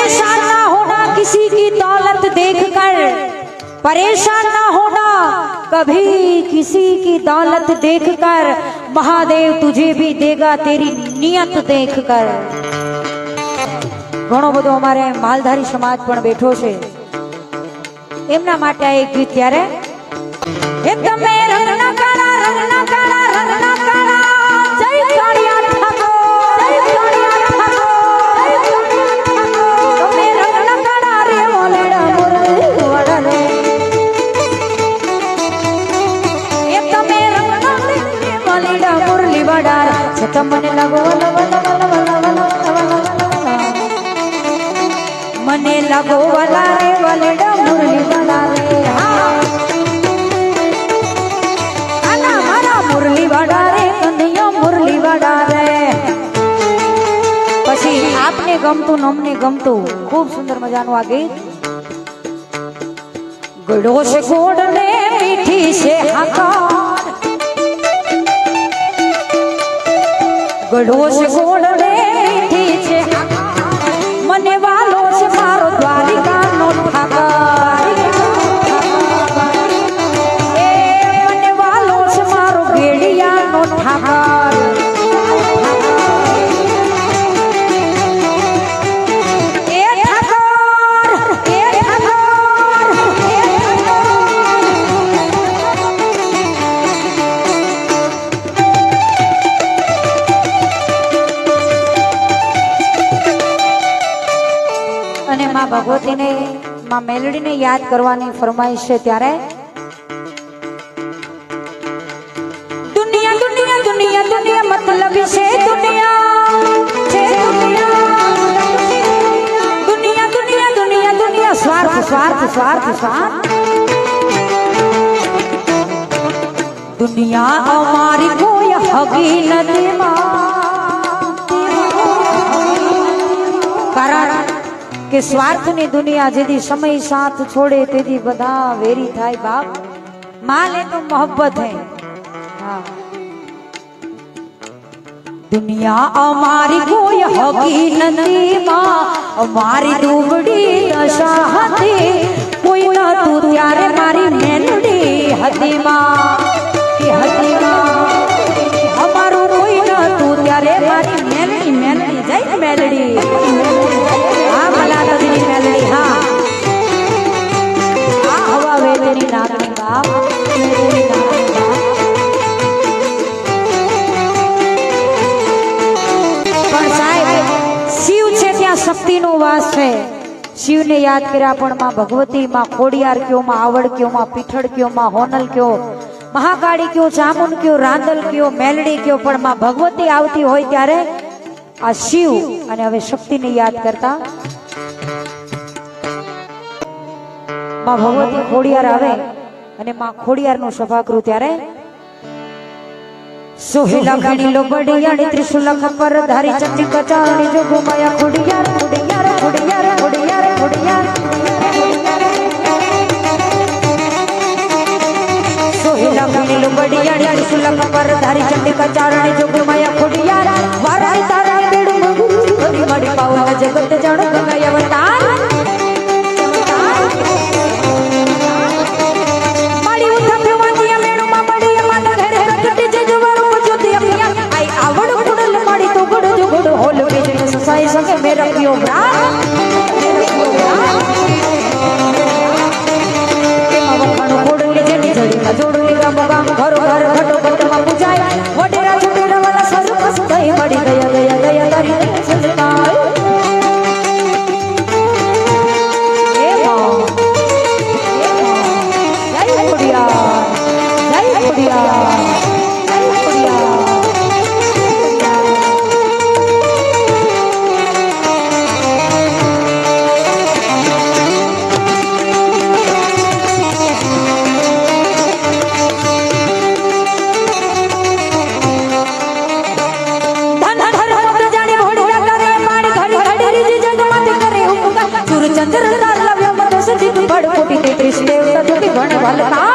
परेशान ना होना किसी की दौलत देखकर परेशान ना होना कभी किसी की दौलत देखकर महादेव तुझे भी देगा तेरी नियत देखकर ઘણો બધો અમારે માલધારી સમાજ પણ બેઠો છે એમના માટે આ એક ગીત ત્યારે એ તમે રંગના કાળા રંગના તમને લાગો મને લાગો આના મારા મુરલી વાડા પછી આપને ગમતું ને અમને ગમતું. ખૂબ સુંદર મજાનું આ ગીત. ગળો ગોડ ને મીઠી છે હાકાર गढ़ोश गुण में ભગવતીને માં મેલડીને યાદ કરવાની ફરમાઈશ છે ત્યારે દુનિયા દુનિયા દુનિયા દુનિયા મતલબ છે દુનિયા છે દુનિયા દુનિયા દુનિયા દુનિયા દુનિયા સ્વાર્થ સ્વાર્થ સ્વાર્થ સ્વાર્થ દુનિયા અમારી કોઈ હગી નથી માં. કારણ કે સ્વાર્થની દુનિયા જેથી સમય સાથ છોડે તેથી બધા વેરી થાય બાપ માલ એ તો મોહબ્બત હે હા દુનિયા અમારી કોઈ હકી નથી માં અમારી દુબડી દશા હતી કોઈ નતું ત્યારે મારી મેલડી હતી માં કે હતી શિવને યાદ કર્યા, પણ માં ભગવતી, માં ખોડિયાર કયો, માં આવડ કયો, માં પીઠળ કયો, માં હોનલ કયો, મહાકાળી કયો જામુન કયો, રાંદલ કયો, મેલડી કયો, પણ માં ભગવતી આવતી હોય ત્યારે આ શિવ અને હવે શક્તિને યાદ કરતા માં ભગવતી ખોડિયાર આવે અને માં ખોડિયારનું સભાગૃહ ત્યારે સોહેલા ગણી લો બડિયાણી ત્રિશુલ ખબર ધારી, ચંડી કચાણી જો ગુમાયા ખોડિયાર ખોડિયાર ખોડિયાર. वरधारी चंडी का चारण जोग माया खुडिया वराय तारा बेडू मगु हरी मडी पावन जगत जण गंगाय अवतार। मडी उठ फेवानिया मेणू मा मडी मान घरे रखते जजवर मुजुती अपिया आई आवड कुडल मडी तो गुड जुगड होल बिजन ससाई संगे मे रखियो ब्रा जोड़ूँगी गम गम घरो ગણપતિ ત્રીસ દેવ સદુતિ ગણ વલતા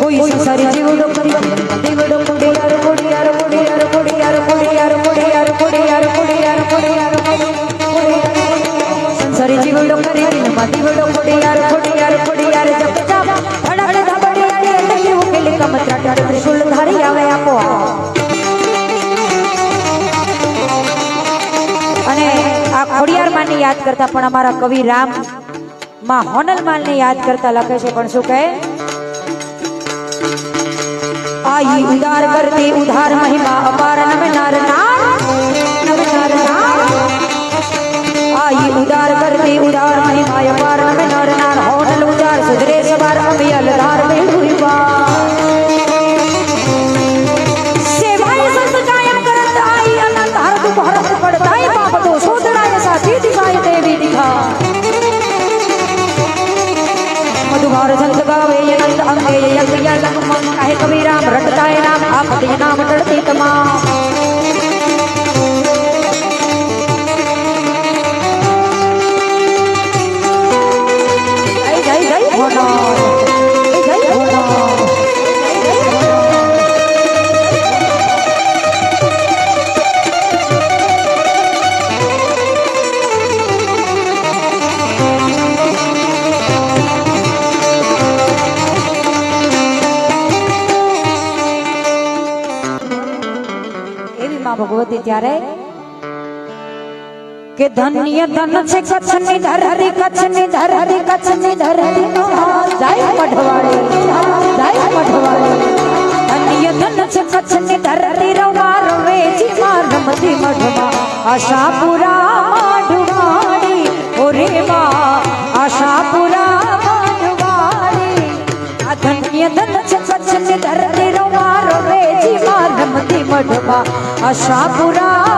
કોઈ સંસારી જીવડો કરી જીવડો કોડિયાર કોડિયાર કોડિયાર કોડિયાર કોડિયાર કોડિયાર કોડિયાર કોડિયાર કોડિયાર સંસારી જીવડો કરી માને યાદ કરતા પણ અમારા કવિ રામ માં હોનલ માલને યાદ કરતા લખે છે પણ શું કહે आई उदार करते उधार महिमा જગાવે અનંત અંગે યજ્ઞ લખમ કાહે કવિરામ રટતાય નામ આપતી નામ ટળતી તમામ જય જય જય ત્યારે કે ધન્ય ધન છે કચ્છની ધરતી કચ્છની ધરતી, કચ્છની ધરહરી નો જાય મઢવાડી જાય મઢવાડી ધન્ય ધન છે કચ્છની ધરહરી રવા રવે જીમાં, રમતી મઢમાં. આશાપુરા મઢવાડી ઓરે માં আশা পুরা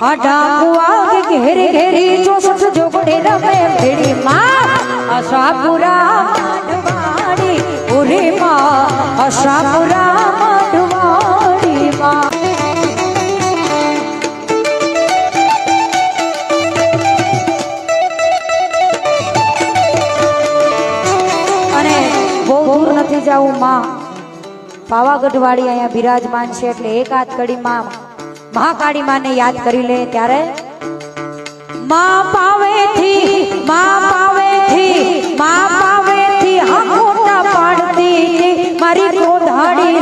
આ ડાકુ આગ ઘેરી ઘેરી ચોસઠ જોગડે રમે ભેડી માં. આશાપુરા માંડવાડી ઓરે માં. આશાપુરા માંડવાડી માં. અને બહુ દૂર નથી જવું માં. પાવાગઢ વાળી અહીંયા બિરાજમાન છે એટલે એક હાથ કડીમાં મહાકાળી માને યાદ કરી લે ત્યારે? મા પાવેથી મા પાવેથી, માં પાવેથી હાકોટા પાડતી મારી કોધાડી